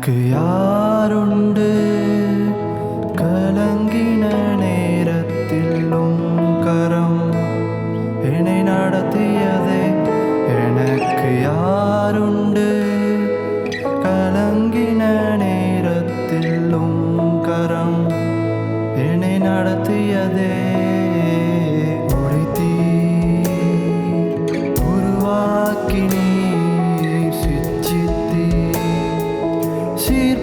எனக்கு யாருண்டு? கலங்கின நேரத்திலும் கரம். என்னை நடத்தியதே எனக்கு யாருண்டு? கலங்கின நேரத்திலும் கரம். என்னை நடத்தியதே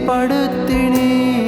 പടുത്തിണേ.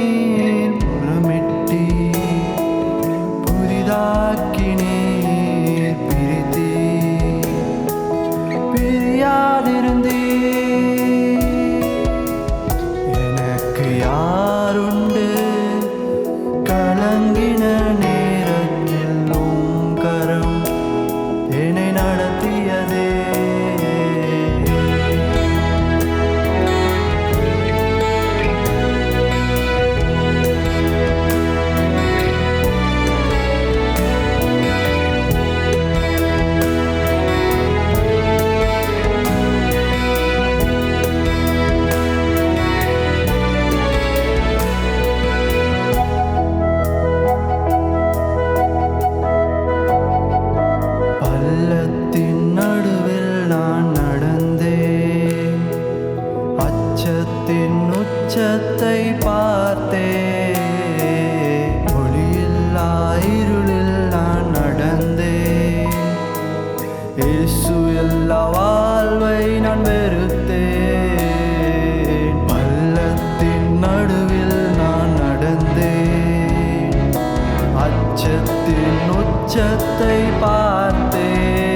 உச்சத்தை பார்த்தேன்.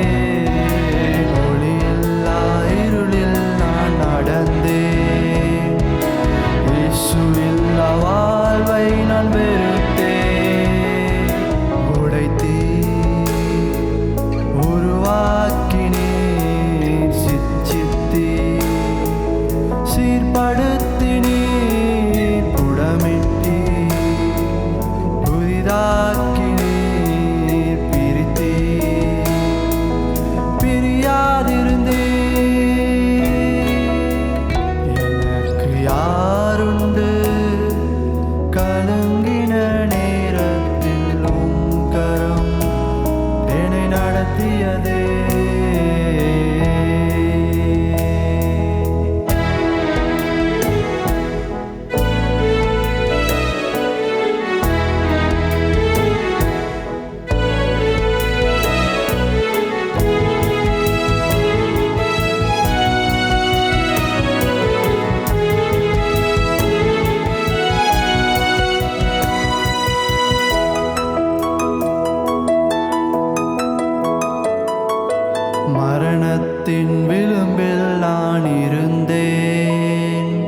இரும்பில் நான் இருந்தேன்.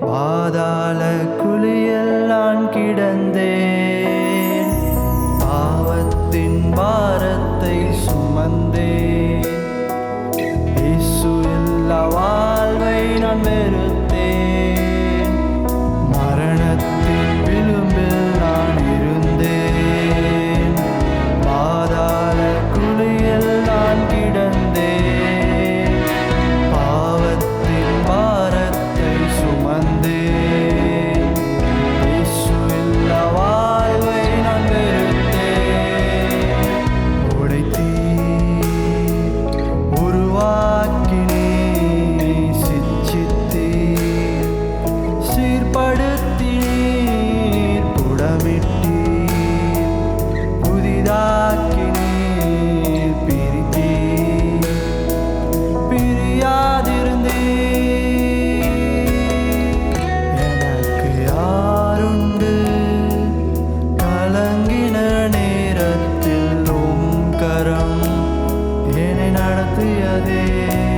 பாதாள குழியில் நான் கிடந்தேன். பாவத்தின் பாரத்தை சுமந்தேன். te haré.